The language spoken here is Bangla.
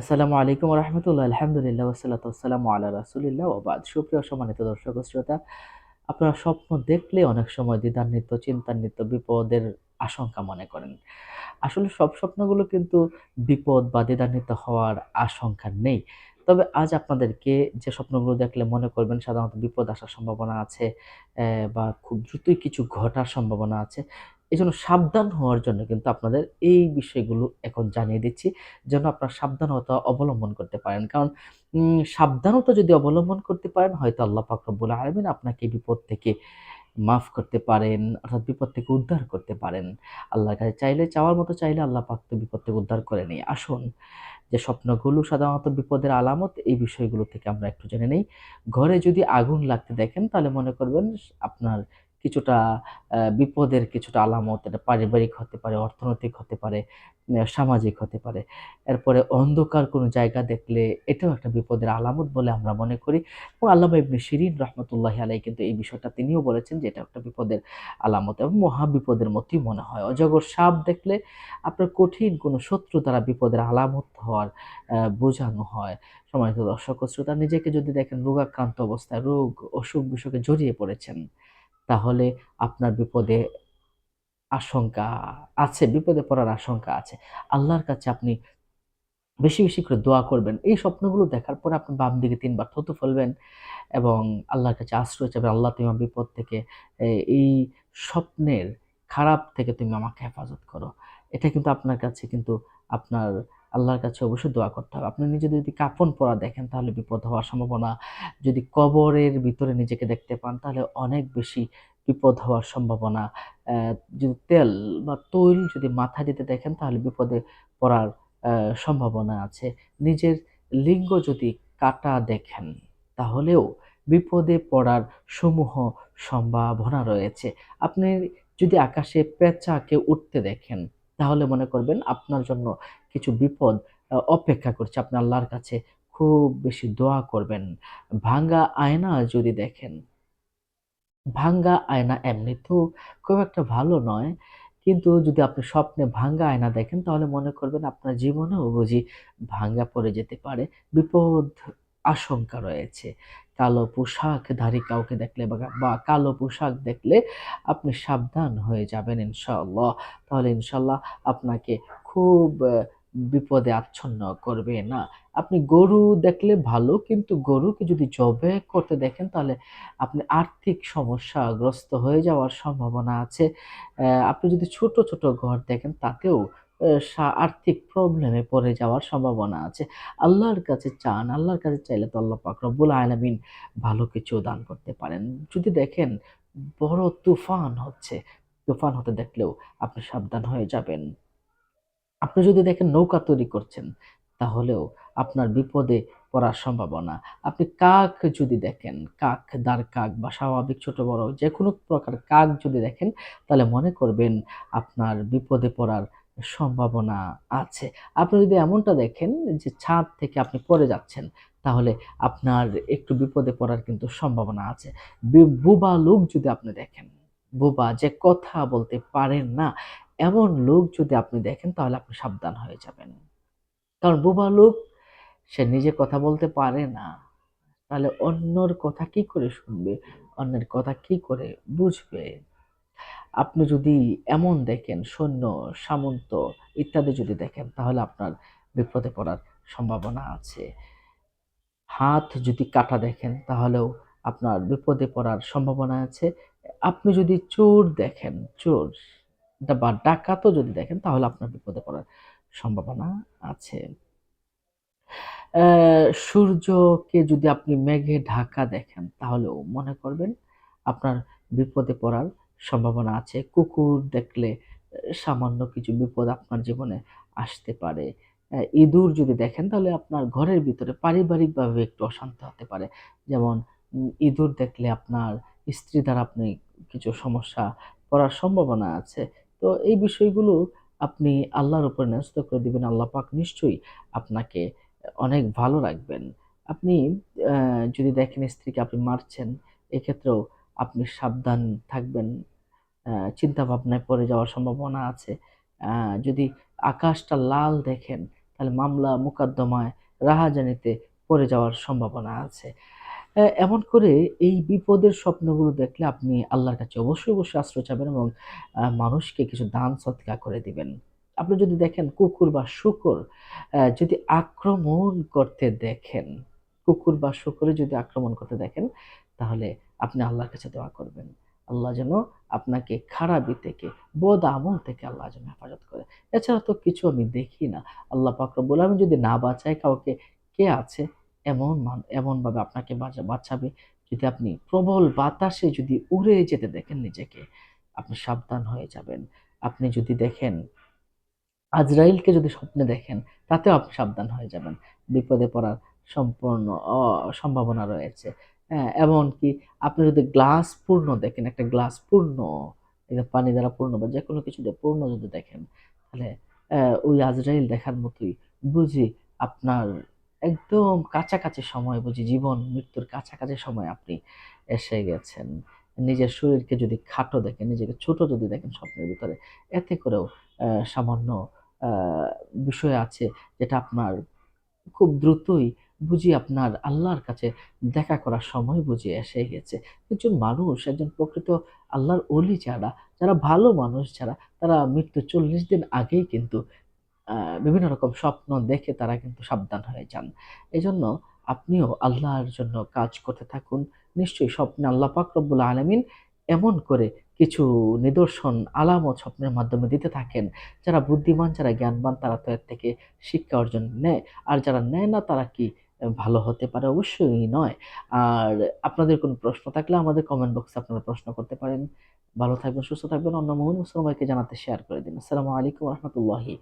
আসসালামু আলাইকুম রহমতুল্লাহ আলহামদুলিল্লাহ ওসালাত আসসালামু আল্লাহ রাসুলিল্লাহ ওবাদ সুপ্রিয় সম্মানিত দর্শক শ্রোতা, আপনারা স্বপ্ন দেখলে অনেক সময় দ্বিধান্বিত, চিন্তান্বিত, বিপদের আশঙ্কা মনে করেন। আসলে সব স্বপ্নগুলো কিন্তু বিপদ বা দ্বিধান্বিত হওয়ার আশঙ্কা নেই। তবে আজ আপনাদেরকে যে স্বপ্নগুলো দেখলে মনে করবেন, সাধারণত বিপদ আসার সম্ভাবনা আছে বা খুব দ্রুতই কিছু ঘটার সম্ভাবনা আছে এই জন্য সাবধান হওয়ার জন্য কিন্তু আপনাদের এই বিষয়গুলো এখন জানিয়ে দিচ্ছি, যেন আপনার সাবধানতা অবলম্বন করতে পারেন। কারণ সাবধানতা যদি অবলম্বন করতে পারেন, হয়তো আল্লাহ পাক রব্বুল আলামিন আপনাকে বিপদ থেকে মাফ করতে পারেন, অর্থাৎ বিপদ থেকে উদ্ধার করতে পারেন। আল্লাহর কাছে চাইলে, চাওয়ার মতো চাইলে আল্লাহ পাক তো বিপদ থেকে উদ্ধার করে নেই। আসুন, যে স্বপ্নগুলো সাধারণত বিপদের আলামত, এই বিষয়গুলো থেকে আমরা একটু জেনে নেই। ঘরে যদি আগুন লাগতে দেখেন, তাহলে মনে করবেন আপনার কিছুটা বিপদের কিছুটা আলামত, এটা পারিবারিক হতে পারে, অর্থনৈতিক হতে পারে সামাজিক হতে পারে। এরপরে অন্ধকার কোনো জায়গা দেখলে এটাও একটা বিপদের আলামত বলে আমরা মনে করি। এবং আল্লামা ইবনে শিরিন রহমতুল্লাহ আলাই কিন্তু এই বিষয়টা তিনিও বলেছেন যে এটা একটা বিপদের আলামত এবং মহাবিপদের মতোই মনে হয়। অজগর সাপ দেখলে আপনার কঠিন কোনো শত্রু দ্বারা বিপদের আলামত হওয়ার বোঝানো হয়। সম্মানিত দর্শক শ্রোতা, নিজেকে যদি দেখেন রোগাক্রান্ত অবস্থায়, রোগ অসুখ বিসুখে জড়িয়ে পড়েছেন তাহলে আপনার বিপদে আশঙ্কা আছে, বিপদে পড়ার আশঙ্কা আছে। আল্লাহর কাছে আপনি বেশি বেশি করে দোয়া করবেন। এই স্বপ্নগুলো দেখার পরে আপনি বাম দিকে তিনবার থুতু ফেলবেন এবং আল্লাহর কাছে আশ্রয় চাবেন আল্লাহ, তুমি বিপদ থেকে এই স্বপ্নের খারাপ থেকে তুমি আমাকে হেফাজত করো। এটা কিন্তু আপনার কাছে কিন্তু আপনার আল্লাহর কাছে অবশ্যই দোয়া করতে হবে। আপনি নিজে যদি কাফন পরা দেখেন, তাহলে বিপদ হওয়ার সম্ভাবনা। যদি কবরের ভিতরে নিজেকে দেখতে পান, তাহলে অনেক বেশি বিপদ হওয়ার সম্ভাবনা। যদি তেল বা তৈল যদি মাথায় দিতে দেখেন, তাহলে বিপদে পড়ার সম্ভাবনা আছে। নিজের লিঙ্গ যদি কাটা দেখেন, তাহলেও বিপদে পড়ার সমূহ সম্ভাবনা রয়েছে। আপনি যদি আকাশে পেঁচাকে উঠতে দেখেন তাহলে মনে করবেন আপনার জন্য কিছু বিপদ অপেক্ষা করছে। আপনি আল্লাহর কাছে খুব বেশি দোয়া করবেন। ভাঙ্গা আয়না যদি দেখেন, ভাঙ্গা আয়না এমনিতেও খুব একটা ভালো নয়, কিন্তু যদি আপনি স্বপ্নে ভাঙ্গা আয়না দেখেন, তাহলে মনে করবেন আপনার জীবনেও বুঝি ভাঙ্গা পড়ে যেতে পারে। বিপদ আশঙ্কা রয়েছে। কালো পোশাকধারী কাউকে দেখলে বা কালো পোশাক দেখলে আপনি সাবধান হয়ে যাবেন ইনশাআল্লাহ। তাহলে ইনশাআল্লাহ আপনাকে খুব বিপদে আচ্ছন্ন করবে না। আপনি গরু দেখলে ভালো, কিন্তু গরুকে যদি জবে করতে দেখেন, তাহলে আপনি আর্থিক সমস্যাগ্রস্ত হয়ে যাওয়ার সম্ভাবনা আছে। আপনি যদি ছোট ছোট ঘর দেখেন, তাতেও আর্থিক প্রবলেমে পড়ে যাওয়ার সম্ভাবনা আছে। আল্লাহর কাছে চান, আল্লাহর কাছে চাইলে তো আল্লাহ পাক রব্বুল আলামিন ভালো কিছু দান করতে পারেন। যদি দেখেন বড় তুফান হচ্ছে, তুফান হতে দেখলেও আপনি সাবধান হয়ে যাবেন। আপনি যদি দেখেন নৌকা তৈরি করছেন, তাহলেও আপনার বিপদে পড়ার সম্ভাবনা। আপনি কাক যদি দেখেন, কাক দাঁড় কাক বা স্বাভাবিক ছোট বড় যে কোনো প্রকার কাক যদি দেখেন, তাহলে মনে করবেন আপনার বিপদে পড়ার সম্ভাবনা আছে। আপনি যদি এমনটা দেখেন যে ছাদ থেকে আপনি পড়ে যাচ্ছেন, তাহলে আপনার একটু বিপদে পড়ার কিন্তু সম্ভাবনা আছে। বোবা লোক যদি আপনি দেখেন, বোবা যে কথা বলতে পারেন না, এমন লোক যদি আপনি দেখেন, তাহলে আপনি সাবধান হয়ে যাবেন। কারণ বোবা লোক, সে নিজে কথা বলতে পারে না, তাহলে অন্যর কথা কি করে শুনবে? অন্যের কথা কি করে বুঝবে? আপনি যদি এমন দেখেন, সৈন্য, সামন্ত ইত্যাদি যদি দেখেন, তাহলে আপনার বিপদে পড়ার সম্ভাবনা আছে। হাত যদি কাটা দেখেন, তাহলেও আপনার বিপদে পড়ার সম্ভাবনা আছে। আপনি যদি চোর দেখেন, চোর বা ডাকাতও যদি দেখেন, তাহলে আপনার বিপদে পড়ার সম্ভাবনা আছে। সূর্যকে যদি আপনি মেঘে ঢাকা দেখেন, তাহলেও মনে করবেন আপনার বিপদে পড়ার সম্ভাবনা আছে। কুকুর দেখলে সামান্য কিছু বিপদ আপনার জীবনে আসতে পারে। ইঁদুর যদি দেখেন, তাহলে আপনার ঘরের ভিতরে পারিবারিকভাবে একটু অশান্ত হতে পারে। যেমন ইঁদুর দেখলে আপনার স্ত্রী দ্বারা আপনি কিছু সমস্যা পড়ার সম্ভাবনা আছে। তো এই বিষয়গুলো আপনি আল্লাহর উপর ন্যস্ত করে দিবেন। আল্লাহ পাক নিশ্চয়ই আপনাকে অনেক ভালো রাখবেন। আপনি যদি দেখেন স্ত্রীকে আপনি মারছেন, এক্ষেত্রেও আপনি সাবধান থাকবেন। চিন্তা ভাবনায় পড়ে যাওয়ার সম্ভাবনা আছে যদি আকাশটা লাল দেখেন তাহলে মামলা মোকদ্দমায় রাহাজানিতে পড়ে যাওয়ার সম্ভাবনা আছে এমন করে এই বিপদের স্বপ্নগুলো দেখলে আপনি আল্লাহর কাছে অবশ্যই, অবশ্যই আশ্রয় চাবেন এবং মানুষকে কিছু দান সদকা করে দিবেন। আপনি যদি দেখেন কুকুর বা শূকর যদি আক্রমণ করতে দেখেন, কুকুর বা শূকরে যদি আক্রমণ করতে দেখেন, তাহলে আপনি আল্লাহর কাছে দোয়া করবেন। আল্লাহ যেন আপনাকে খারাপি থেকে, বদ আমল থেকে আল্লাহ যেন হেফাজত করে। এছাড়া তো কিছু আমি দেখি না। আল্লাহ পাক রব্বুল আলামিন যদি না বাঁচাই কাউকে, কে আছে এমন মান এমনভাবে আপনাকে বাঁচা বাঁচাবে যদি আপনি প্রবল বাতাসে যদি উড়ে যেতে দেখেন নিজেকে, আপনি সাবধান হয়ে যাবেন। আপনি যদি দেখেন আজরাইলকে যদি স্বপ্নে দেখেন, তাতেও আপনি সাবধান হয়ে যাবেন। বিপদে পড়ার সম্পূর্ণ সম্ভাবনা রয়েছে। হ্যাঁ? এমনকি আপনি যদি গ্লাস পূর্ণ দেখেন, একটা গ্লাস পূর্ণ, যে পানি দ্বারা পূর্ণ বা যেকোনো কিছু দিয়ে পূর্ণ যদি দেখেন, তাহলে ওই আজরাইল দেখার মতোই বুঝি আপনার একদম কাছাকাছি সময় বুঝি জীবন মৃত্যুর কাছাকাছি সময় আপনি এসে গেছেন। নিজের শরীরকে যদি খাটো দেখেন, নিজেকে ছোট যদি দেখেন স্বপ্নের ভিতরে, এতে করেও সামান্য বিষয় আছে যেটা আপনার খুব দ্রুতই বুঝি আপনার আল্লাহর কাছে দেখা করার সময় বুঝি এসে গেছে। একজন মানুষ, একজন প্রকৃত আল্লাহর অলি যারা, যারা ভালো মানুষ যারা, তারা মৃত্যু চল্লিশ দিন আগেই কিন্তু বিভিন্ন রকম স্বপ্ন দেখে তারা কিন্তু সাবধান হয়ে যান। এজন্য আপনিও আল্লাহর জন্য কাজ করতে থাকুন। নিশ্চয়ই স্বপ্নে আল্লাহ পাক আলামিন এমন করে কিছু নিদর্শন, আলামত স্বপ্নের মাধ্যমে দিতে থাকেন। যারা বুদ্ধিমান, যারা জ্ঞানবান তারা তো এর থেকে শিক্ষা অর্জন নেয়। আর যারা নেয় না তারা কি ভালো হতে পারে? অবশ্যই নয়। আর আপনাদের কোনো প্রশ্ন থাকলে আমাদের কমেন্ট বক্সে আপনারা প্রশ্ন করতে পারেন। ভালো থাকবেন, সুস্থ থাকবেন। অন্য মুমিন মুসলমানকে জানাতে শেয়ার করে দিন। আসসালামু আলাইকুম রাহমাতুল্লাহি